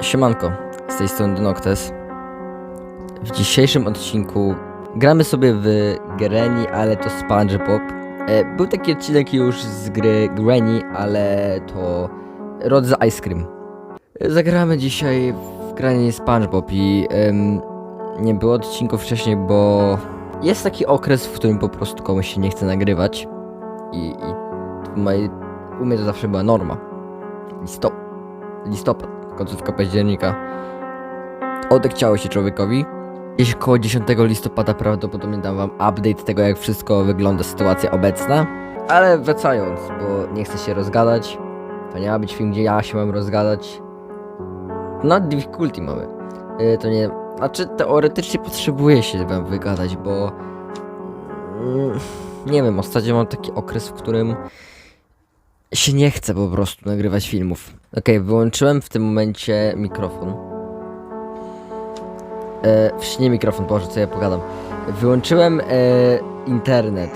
Siemanko, z tej strony Donoktes. W dzisiejszym odcinku gramy sobie w Granny, ale to SpongeBob. E, był taki odcinek już z gry Granny, ale to Rodza Ice Cream. E, Zagramy dzisiaj w Granny SpongeBob i em, nie było odcinków wcześniej, bo jest taki okres, w którym po prostu komuś się nie chce nagrywać i, i u mnie to zawsze była norma. Listop, listopad, końcówka października. Odechciało się człowiekowi. Gdzieś koło 10 listopada prawdopodobnie dam wam update tego, jak wszystko wygląda, sytuacja obecna. Ale wracając, bo nie chcę się rozgadać. To nie ma być film, gdzie ja się mam rozgadać. No, difficulty mamy. Yy, to nie... Znaczy, teoretycznie potrzebuję się wam wygadać, bo... Mm, nie wiem, ostatnio mam taki okres, w którym się nie chce po prostu nagrywać filmów. Okej, wyłączyłem w tym momencie mikrofon. E, nie mikrofon, Boże, co ja pogadam. Wyłączyłem e, internet.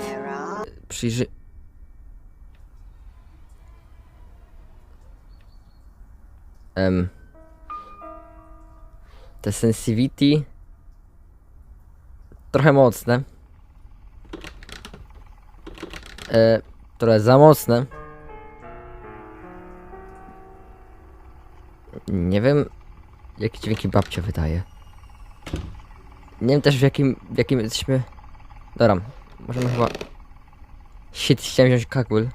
Przyjrzy... Em. Te sensitivity... Trochę mocne. E, trochę za mocne. Nie wiem, jakie dźwięki babcia wydaje. Nie wiem też w jakim, w jakim jesteśmy... Dobra, możemy chyba... Shit, chciałem wziąć kakul.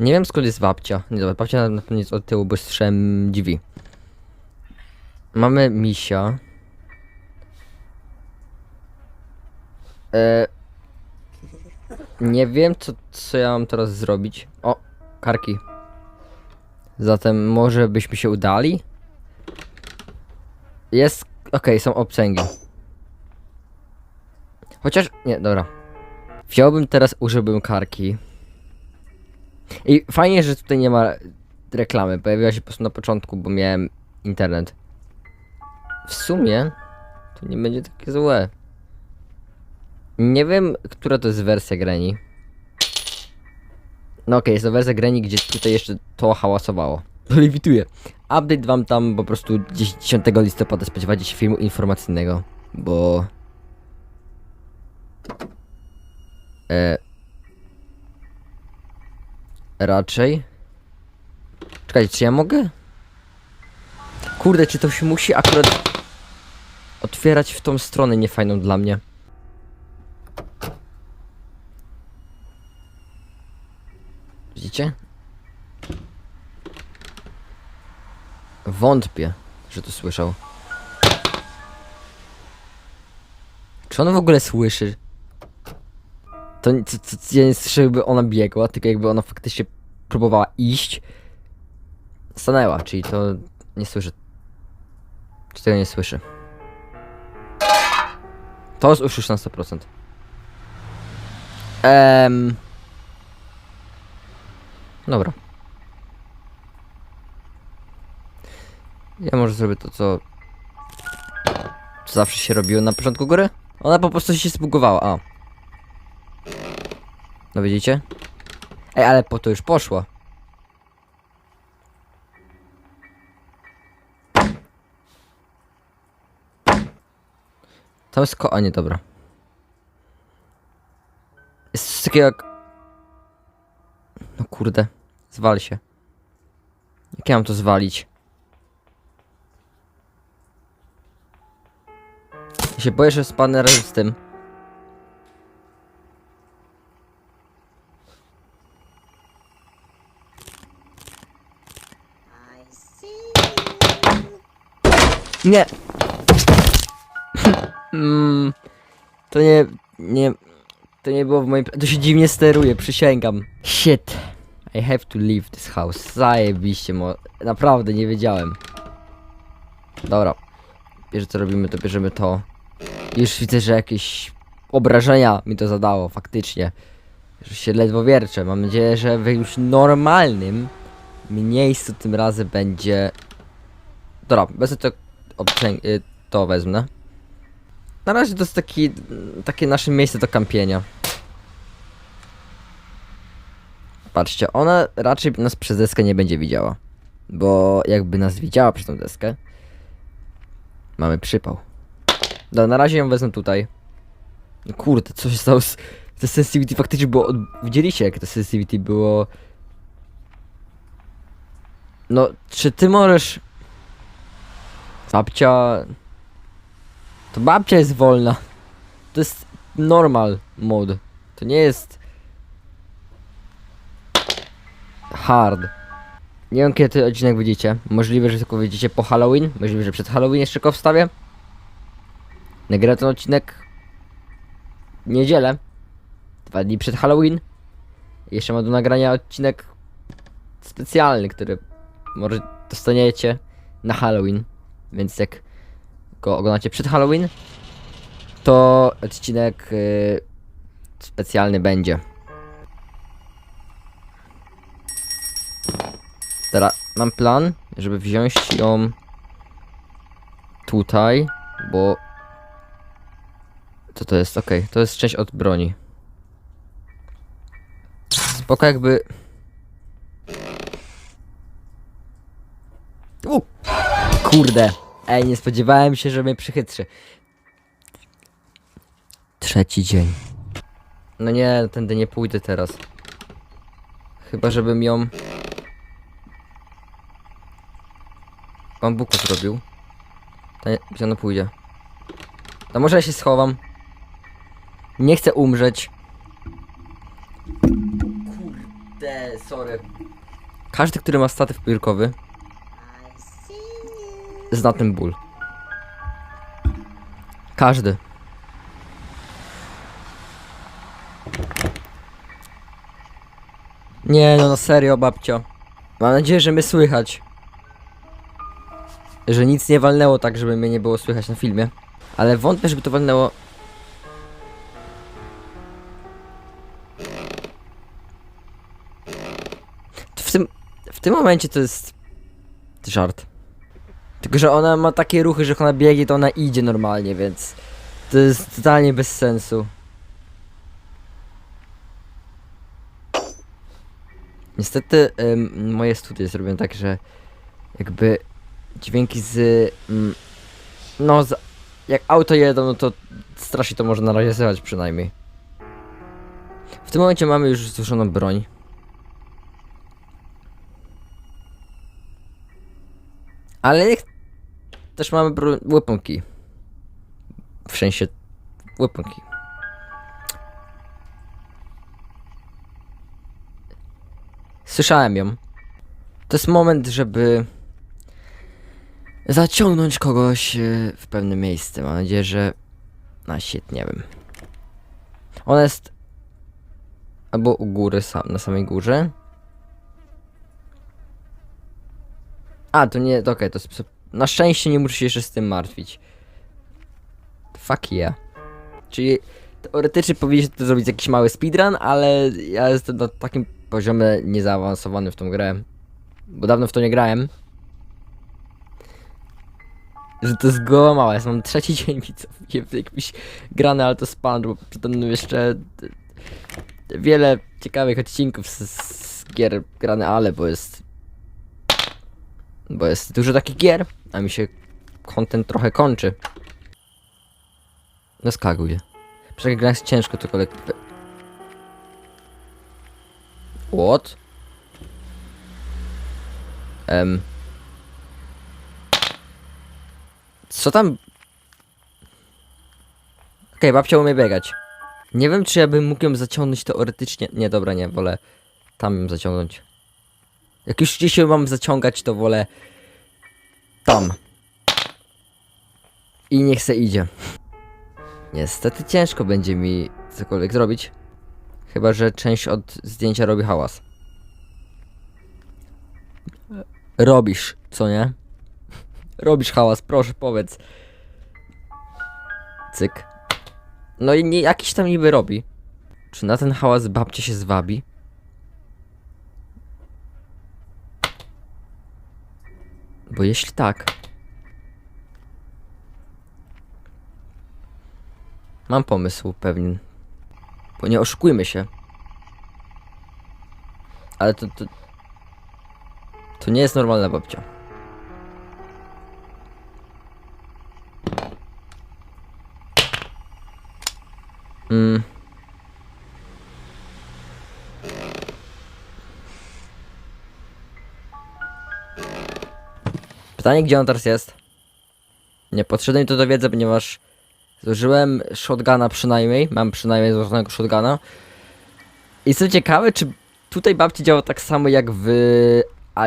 Nie wiem skąd jest babcia. Nie dobra, babcia na pewno jest od tyłu, bo strzem drzwi. Mamy misia. E... Nie wiem co, co ja mam teraz zrobić. O, karki. Zatem może byśmy się udali? Jest. Okej, są obcęgi. Chociaż. Nie, dobra. Wziąłbym teraz, użyłbym karki. I fajnie, że tutaj nie ma reklamy. Pojawiła się po prostu na początku, bo miałem internet. W sumie to nie będzie takie złe. Nie wiem, która to jest wersja Granny. No okej, jest to wersja Granny, gdzie tutaj jeszcze to hałasowało. To lewituje. Update wam tam po prostu gdzieś 10 listopada spodziewacie się filmu informacyjnego, bo... E... Raczej... Czekajcie, czy ja mogę? Kurde, czy to się musi akurat otwierać w tą stronę niefajną dla mnie? Wątpię, że to słyszał. Czy on w ogóle słyszy? To, ja nie słyszę, jakby ona biegła, tylko jakby ona faktycznie próbowała iść. Stanęła, czyli to nie słyszy. Czy tego nie słyszy? To jest usłyszy na 100%. Ehm... Dobra. Ja może zrobię to, co... co zawsze się robiło na początku góry. Ona po prostu się zbugowała, a. No widzicie? Ej, ale po to już poszło. Tam jest ko... A nie, dobra. Jest coś takiego jak... No kurde. Zwal się. Jak ja mam to zwalić? Ja się boję, że spadnę razem z tym. Nie! mm, to nie... Nie... To nie było w moim... To się dziwnie steruje, przysięgam. Shit. I have to leave this house. Zajebiście, mo... Naprawdę, nie wiedziałem. Dobra. Pierwsze co robimy, to bierzemy to. Już widzę, że jakieś obrażenia mi to zadało, faktycznie. Że się ledwo wierczę. Mam nadzieję, że w już normalnym miejscu tym razem będzie... Dobra, bez to y, to wezmę. Na razie to jest taki, takie nasze miejsce do kampienia. Patrzcie, ona raczej nas przez deskę nie będzie widziała. Bo jakby nas widziała przez tą deskę, mamy przypał. Dobra, na razie ją wezmę tutaj. No kurde, co się stało z... Sensitivity faktycznie było... Widzieliście jak to sensitivity było... No, czy ty możesz... Babcia... To babcia jest wolna. To jest normal mode. To nie jest... Hard. Nie wiem kiedy ten odcinek widzicie. Możliwe, że tylko widzicie po Halloween. Możliwe, że przed Halloween jeszcze go wstawię. Ten odcinek w niedzielę. Dwa dni przed Halloween. Jeszcze mam do nagrania odcinek specjalny, który może dostaniecie na Halloween. Więc jak go oglądacie przed Halloween, to odcinek y, specjalny będzie. Teraz mam plan, żeby wziąć ją tutaj, bo co to jest? Okej, to jest część od broni. Spoko jakby... U! Kurde! Ej, nie spodziewałem się, że mnie przychytrzy. Trzeci dzień. No nie, tędy nie pójdę teraz. Chyba, żebym ją... Bambuku zrobił. Nie, gdzie pójdzie? To może ja się schowam. Nie chcę umrzeć. Kurde, sorry. Każdy, który ma statyw piórkowy zna ten ból. Każdy. Nie no, no serio babcio. Mam nadzieję, że mnie słychać. Że nic nie walnęło tak, żeby mnie nie było słychać na filmie. Ale wątpię, żeby to walnęło. W tym, w tym momencie to jest żart. Tylko, że ona ma takie ruchy, że jak ona biegnie, to ona idzie normalnie, więc to jest totalnie bez sensu. Niestety ym, moje studia zrobią tak, że jakby dźwięki z... Mm, no, z, jak auto jedą, no to strasznie to może na razie słychać przynajmniej. W tym momencie mamy już złożoną broń. Ale też mamy key. W sensie key. Słyszałem ją. To jest moment, żeby zaciągnąć kogoś e, w pewne miejsce. Mam nadzieję, że na shit, nie wiem. Ona jest albo u góry, na samej górze. A, to nie, okej, to jest, na szczęście nie muszę się jeszcze z tym martwić. Fuck yeah. Czyli teoretycznie powinien to zrobić jakiś mały speedrun, ale ja jestem na takim poziomie niezaawansowany w tą grę. Bo dawno w to nie grałem. Że to jest głowa mała, ja mam trzeci dzień widzów. Jakiś grany, ale to span, bo przede mną jeszcze wiele ciekawych odcinków z, z gier grane, ale bo jest bo jest dużo takich gier, a mi się content trochę kończy. No skaguj. Przecież jak gra jest ciężko, to kolek... What? Em... Co tam? Okej, babcia umie biegać. Nie wiem, czy ja bym mógł ją zaciągnąć teoretycznie. Nie, dobra, nie, wolę tam ją zaciągnąć. Jak już gdzieś mam zaciągać, to wolę tam. I niech se idzie. Niestety ciężko będzie mi cokolwiek zrobić. Chyba, że część od zdjęcia robi hałas. Robisz, co nie? Robisz hałas, proszę powiedz. Cyk. No i nie, jakiś tam niby robi. Czy na ten hałas babcia się zwabi? Bo jeśli tak. Mam pomysł pewien. Bo nie oszukujmy się. Ale to, to... To nie jest normalna babcia. Mm. Pytanie, gdzie on teraz jest? Nie, potrzebne mi to do wiedzy, ponieważ zużyłem shotguna przynajmniej, mam przynajmniej złożonego shotguna. I co ciekawe, czy tutaj babci działa tak samo jak w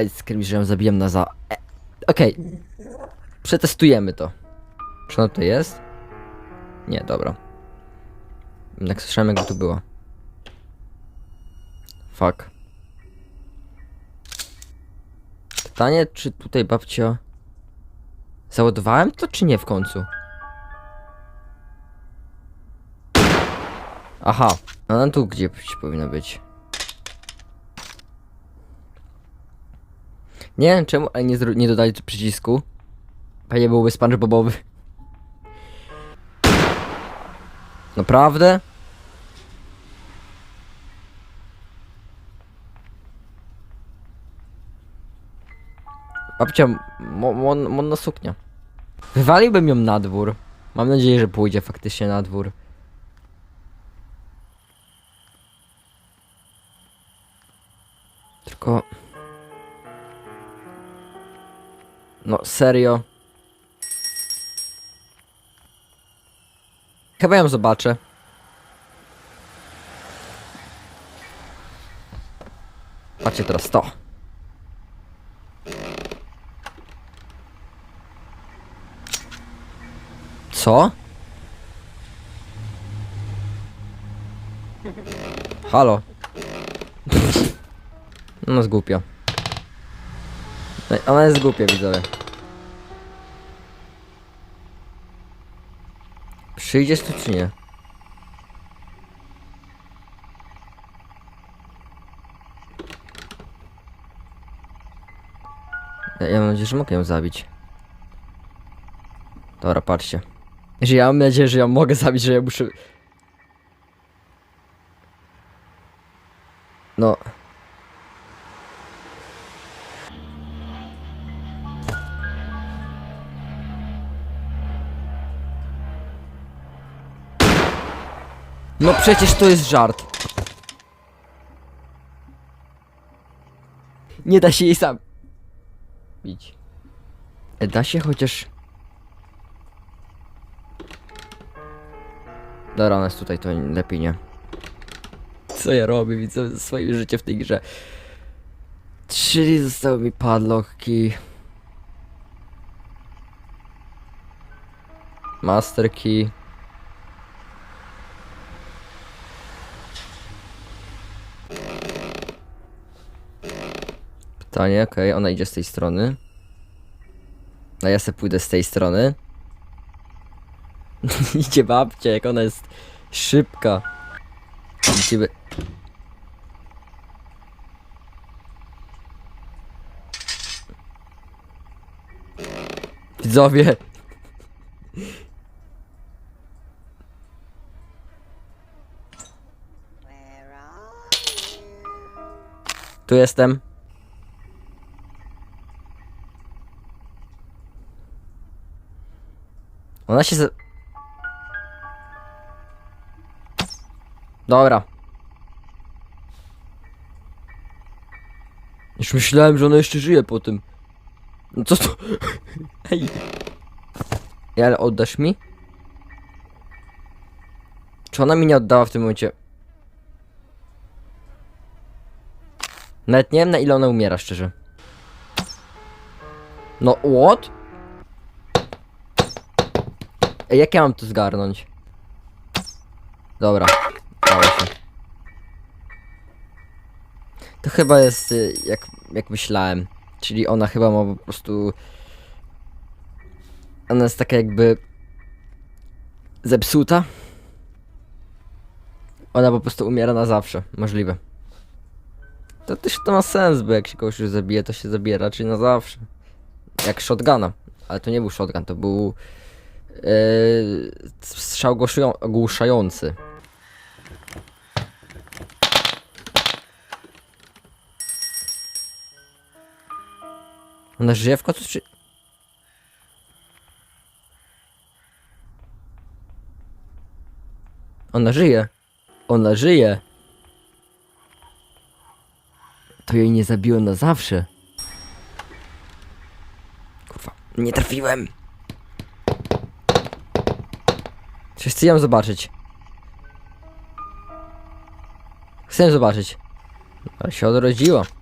Ice Cream, że ją zabijam na za... E, Okej. Przetestujemy to. Czy ona tutaj jest? Nie, dobra. Jak słyszałem, jakby tu była. Fuck. Pytanie, czy tutaj babcia... Załadowałem to, czy nie w końcu? Aha, ona tu gdzie powinna być. Nie wiem czemu, ale nie, nie dodali tu przycisku. Pewnie byłby SpongeBobowy. Naprawdę? Babcia, mo, mo, modna suknia. Wywaliłbym ją na dwór. Mam nadzieję, że pójdzie faktycznie na dwór. Tylko... No, serio. Chyba ją zobaczę. Patrzcie teraz to. Co? Halo. No jest głupia. No, Ona jest głupia, widzowie. Przyjdziesz tu czy nie? Ja, ja mam nadzieję, że mogę ją zabić. Dobra, patrzcie. Że ja mam nadzieję, że ja mogę zabić, że ja muszę... No... No przecież to jest żart. Nie da się jej sam... Bić. Da się chociaż... Dobra, jest tutaj, to lepiej nie. Co ja robię, widzę ze swoim życiem w tej grze. Czyli zostały mi padlocki. Master key. Pytanie, okej, ona idzie z tej strony. A ja se pójdę z tej strony. Idzie babcia, jak ona jest szybka. Idziemy. Widzowie. Tu jestem. Ona się z... Dobra. Już myślałem, że ona jeszcze żyje po tym. No co to? Ej. Ale oddasz mi? Czy ona mi nie oddała w tym momencie? Nawet nie wiem na ile ona umiera, szczerze. No, what? Ej, jak ja mam to zgarnąć? Dobra, dało się. To chyba jest y, jak, jak myślałem. Czyli ona chyba ma po prostu... Ona jest taka jakby... Zepsuta. Ona po prostu umiera na zawsze. Możliwe. To też to ma sens, bo jak się kogoś już zabije, to się zabije raczej na zawsze. Jak shotguna. Ale to nie był shotgun, to był... Yy, strzał ogłuszający. Ona żyje w końcu, czy... Ona żyje. Ona żyje. To jej nie zabiło na zawsze. Kurwa, nie trafiłem. Czy chcę ją zobaczyć? Chcę zobaczyć. Ale się odrodziła.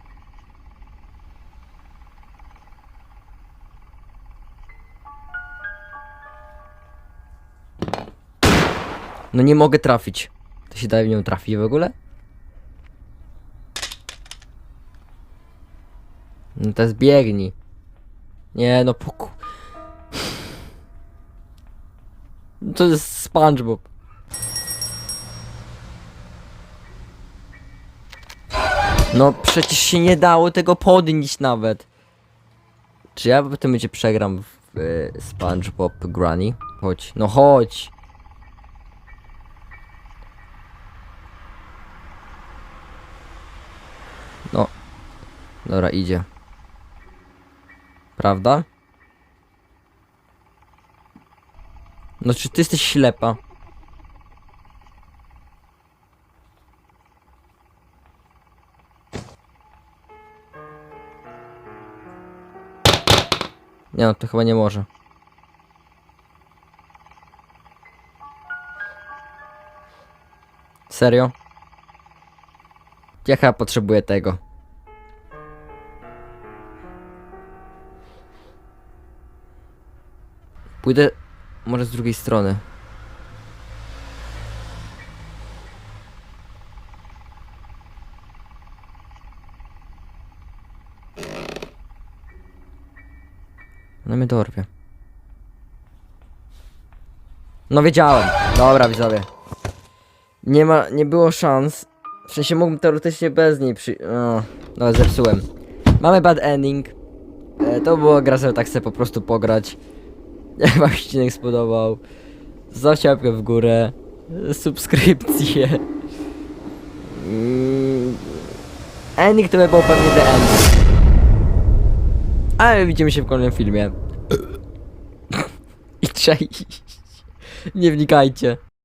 No nie mogę trafić. To się da w nią trafić w ogóle? No to jest biegnij. Nie no poku... To jest SpongeBob. No przecież się nie dało tego podnieść nawet. Czy ja potem będzie przegram w y, SpongeBob Granny? Chodź, no chodź. Dobra, idzie. Prawda? No czy ty jesteś ślepa? Nie no, to chyba nie może. Serio? Ja chyba potrzebuję tego. Pójdę może z drugiej strony. No mnie dorwie. No wiedziałem. Dobra widzowie. Nie ma, nie było szans. W sensie mógłbym teoretycznie bez niej przy... O, no zepsułem. Mamy bad ending. E, to było gra, tak sobie po prostu pograć. Jak wam się odcinek spodobał. Zostawcie łapkę w górę. Subskrypcję. Mm, Ending to by był pewnie the end. Ale widzimy się w kolejnym filmie. I cześć. Nie wnikajcie.